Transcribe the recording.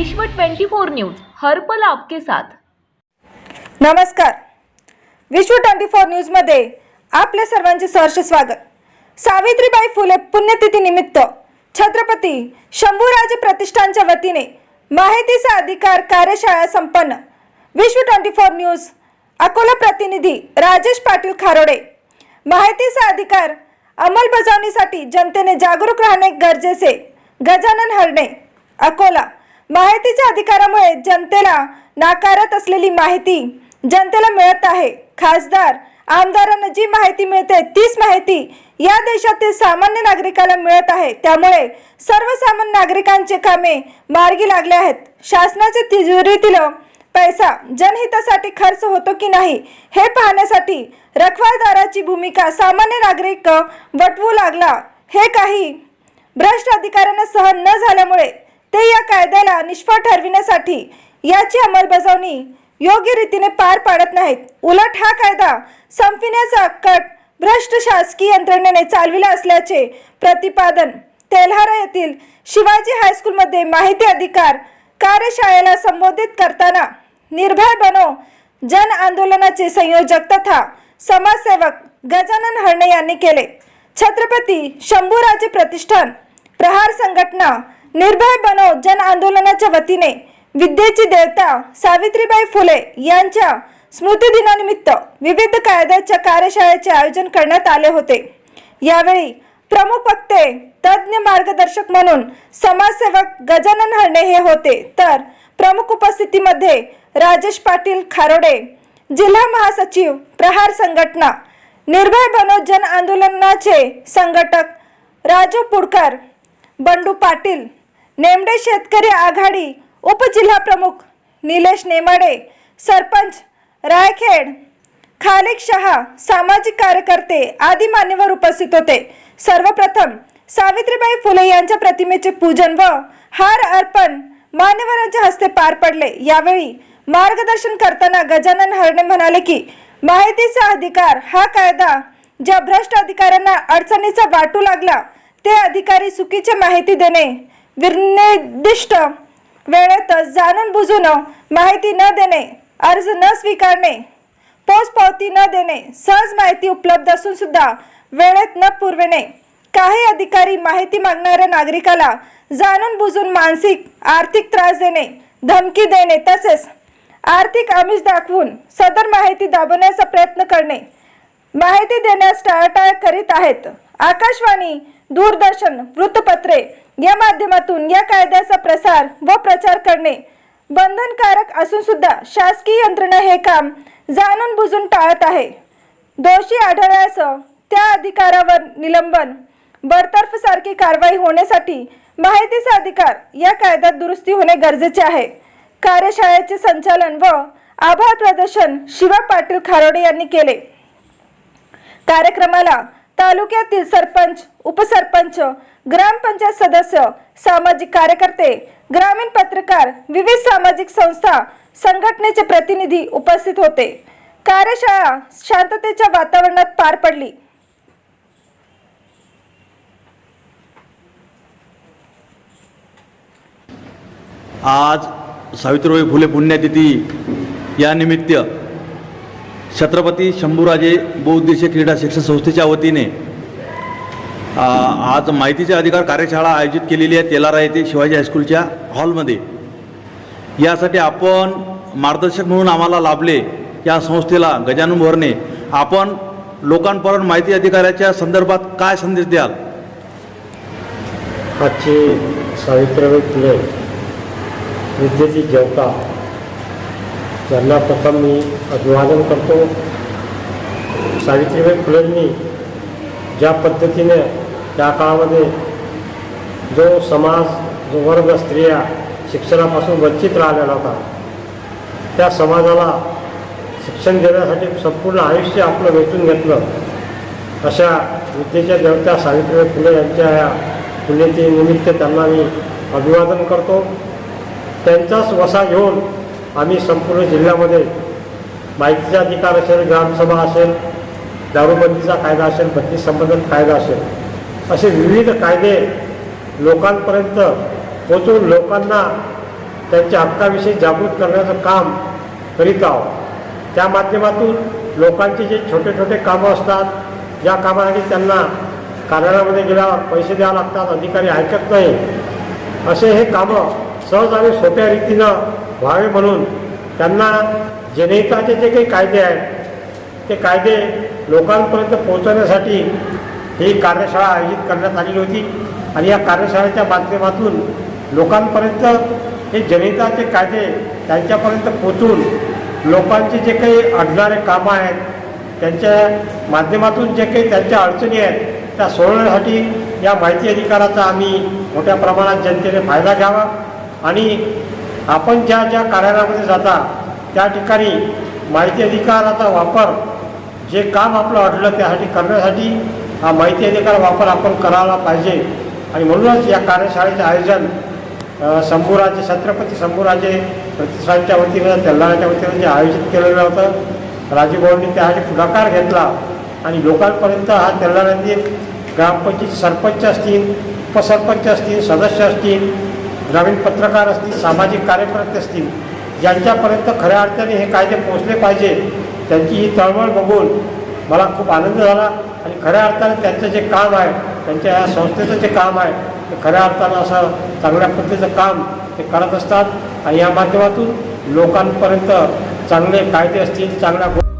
विश्व 24 न्यूज हर्पल आपके साथ. नमस्कार. विश्व ट्वेंटी फोर न्यूजमध्ये आपल्या सर्वांचे सहर्ष स्वागत. सावित्रीबाई फुले पुण्यतिथी निमित्त छत्रपती शंभूराजे प्रतिष्ठानच्या वतीने माहितीचा अधिकार कार्यशाळा संपन्न. विश्व ट्वेंटी फोर न्यूज अकोला प्रतिनिधी राजेश पाटील खारोडे. माहितीचा अधिकार अंमलबजावणीसाठी जनतेने जागरूक राहणे गरजेचे. गजानन हरणे अकोला. माहितीच्या अधिकारामुळे जनतेला नाकारत असलेली माहिती जनतेला मिळत आहे. खासदार आमदारांना जी माहिती मिळते तीच माहिती या देशातील सामान्य नागरिकाला मिळत आहे. त्यामुळे सर्वसामान्य नागरिकांचे कामे मार्गी लागले आहेत. शासनाच्या तिजोरीतील पैसा जनहितासाठी खर्च होतो की नाही हे पाहण्यासाठी रखवालदाराची भूमिका सामान्य नागरिक वटवू लागला. हे काही भ्रष्ट अधिकाऱ्यांना सहन न झाल्यामुळे ते या कायद्याला निष्फळ ठरविण्यासाठी याची अंमलबजावणी योग्य रीतीने पार पाडत नाहीत. उलट हा कायदा संपविण्याचा कट भ्रष्ट शासकीय यंत्रणेने चालविला असल्याचे प्रतिपादन तेल्हारा येथील शिवाजी हायस्कूलमध्ये माहिती अधिकार कार्यशाळेला संबोधित करताना निर्भय बनो जन आंदोलनाचे संयोजक तथा समाजसेवक गजानन हरणे यांनी केले. छत्रपती शंभूराजे प्रतिष्ठान प्रहार संघटना निर्भय बनो जन आंदोलनाच्या वतीने विद्येची देवता सावित्रीबाई फुले यांच्या स्मृतिदिनानिमित्त विविध कायद्याच्या कार्यशाळेचे आयोजन करण्यात आले होते. यावेळी प्रमुख वक्ते तज्ज्ञ मार्गदर्शक म्हणून समाजसेवक गजानन हरणे हे होते. तर प्रमुख उपस्थितीमध्ये राजेश पाटील खारोडे जिल्हा महासचिव प्रहार संघटना निर्भय बनो जन आंदोलनाचे संघटक राजू पुडकर बंडू पाटील नेमडे शेतकरी आघाडी उपजिल्हा प्रमुख निलेश नेमाडे सरपंच रायखेड खालिक शहा सामाजिक कार्यकर्ते आदी मान्यवर उपस्थित होते. सर्वप्रथम सावित्रीबाई फुले यांच्या प्रतिमेचे पूजन व हार अर्पण मान्यवरांच्या हस्ते पार पडले. यावेळी मार्गदर्शन करताना गजानन हरणे म्हणाले की माहितीचा अधिकार हा कायदा ज्या भ्रष्ट अधिकाऱ्यांना अडचणीचा वाटू लागला ते अधिकारी चुकीची माहिती देणे निर्दिष्ट वेळेतच जाणून बुजून माहिती न देणे अर्ज न स्वीकारणे पोचपावती न देणे सहज माहिती उपलब्ध असून सुद्धा वेळेत न पुरविणे. काही अधिकारी माहिती मागणाऱ्या नागरिकाला जाणून बुजून मानसिक आर्थिक त्रास देणे धमकी देणे तसेच आर्थिक आमिष दाखवून सदर माहिती दाबवण्याचा प्रयत्न करणे. माहिती देण्यास टाळाटाळ करीत आहेत. आकाशवाणी दूरदर्शन वृत्तपत्रे या माध्यमातून या कायद्याचा प्रसार व प्रचार करणे. बंधनकारक असून सुद्धा शासकीय यंत्रणा हे काम जाणून बुजून टाळत आहे. दोषी आढळल्यास त्या अधिकारावर निलंबन बडतर्फ सारखी कारवाई होण्यासाठी माहितीचा अधिकार या कायद्यात दुरुस्ती होणे गरजेचे आहे. कार्यशाळेचे संचालन व आभार प्रदर्शन शिवा पाटील खारोडे यांनी केले. कार्यक्रमाला तालुक्यातील सरपंच उपसरपंच ग्रामपंचायत सदस्य सामाजिक कार्यकर्ते ग्रामीण पत्रकार विविध सामाजिक संस्था संघटनेचे प्रतिनिधी उपस्थित होते. कार्यशाळा शांततेच्या वातावरणात पार पडली. आज सावित्रीबाई फुले पुण्यतिथी या निमित्त छत्रपती शंभूराजे बहुउद्देशीय क्रीडा शिक्षण संस्थेच्या वतीने आज माहितीचे अधिकार कार्यशाळा आयोजित केलेली आहे तेलारा येथे शिवाजी हायस्कूलच्या हॉलमध्ये. यासाठी आपण मार्गदर्शक म्हणून आम्हाला लाभले या संस्थेला गजानन भरणे. आपण लोकांपर्यंत माहिती अधिकाराच्या संदर्भात काय संदेश द्याल? आजची सावित्रीबाई फुले विद्येची जेवता. यांना प्रथम मी अभिवादन करतो. सावित्रीबाई फुलेंनी ज्या पद्धतीने त्या काळामध्ये जो समाज जो वर्ग स्त्रिया शिक्षणापासून वंचित राहिलेला होता त्या समाजाला शिक्षण देण्यासाठी संपूर्ण आयुष्य आपलं वेचून घेतलं. अशा विद्येच्या देवता सावित्रीबाई फुले यांच्या या पुण्यतिनिमित्त त्यांना मी अभिवादन करतो. त्यांचाच वसा घेऊन आम्ही संपूर्ण जिल्ह्यामध्ये माहितीचा अधिकार असेल ग्रामसभा असेल दारूबंदीचा कायदा असेल बत्ती संबंधित कायदा असेल असे विविध कायदे लोकांपर्यंत पोचून लोकांना त्यांच्या हक्काविषयी जागृत करण्याचं काम करीत आहोत. त्या माध्यमातून लोकांचे जे छोटे छोटे कामं असतात या कामासाठी त्यांना कार्यालयामध्ये गेल्यावर पैसे द्यावे लागतात अधिकारी ऐकत नाही असे हे कामं सहज आणि सोप्या रीतीनं व्हावे म्हणून त्यांना जनहिताचे जे काही कायदे आहेत ते कायदे लोकांपर्यंत पोहोचवण्यासाठी ही कार्यशाळा आयोजित करण्यात आलेली होती. आणि या कार्यशाळेच्या माध्यमातून लोकांपर्यंत हे जनहिताचे कायदे त्यांच्यापर्यंत पोचून लोकांचे जे काही अडणारे कामं आहेत त्यांच्या माध्यमातून जे काही त्यांच्या अडचणी आहेत त्या सोडवण्यासाठी या माहिती अधिकाराचा आम्ही मोठ्या प्रमाणात जनतेने फायदा घ्यावा. आणि आपण ज्या ज्या कार्यालयामध्ये जाता त्या ठिकाणी माहिती अधिकाराचा वापर जे काम आपलं अडलं त्यासाठी करण्यासाठी हा माहिती अधिकार वापर आपण करायला पाहिजे. आणि म्हणूनच या कार्यशाळेचे आयोजन शंभूराजे छत्रपती शंभूराजे प्रतिष्ठानच्या वतीनं तेलंगणाच्या वतीनं जे आयोजित केलेलं होतं राजूभाऊंनी त्यासाठी पुढाकार घेतला. आणि लोकांपर्यंत हा तेलंगणातील ग्रामपंचायत सरपंच असतील उपसरपंच असतील सदस्य असतील ग्रामीण पत्रकार असतील सामाजिक कार्यकर्ते असतील ज्यांच्यापर्यंत खऱ्या अर्थाने हे कायदे पोचले पाहिजे त्यांची ही तळमळ बघून मला खूप आनंद झाला आणि खऱ्या अर्थाने त्यांचं जे काम आहे त्यांच्या या संस्थेचं जे काम आहे ते खऱ्या अर्थानं असं चांगल्या पद्धतीचं काम ते करत असतात. आणि या माध्यमातून लोकांपर्यंत चांगले कायदे असतील चांगल्या गोष्टी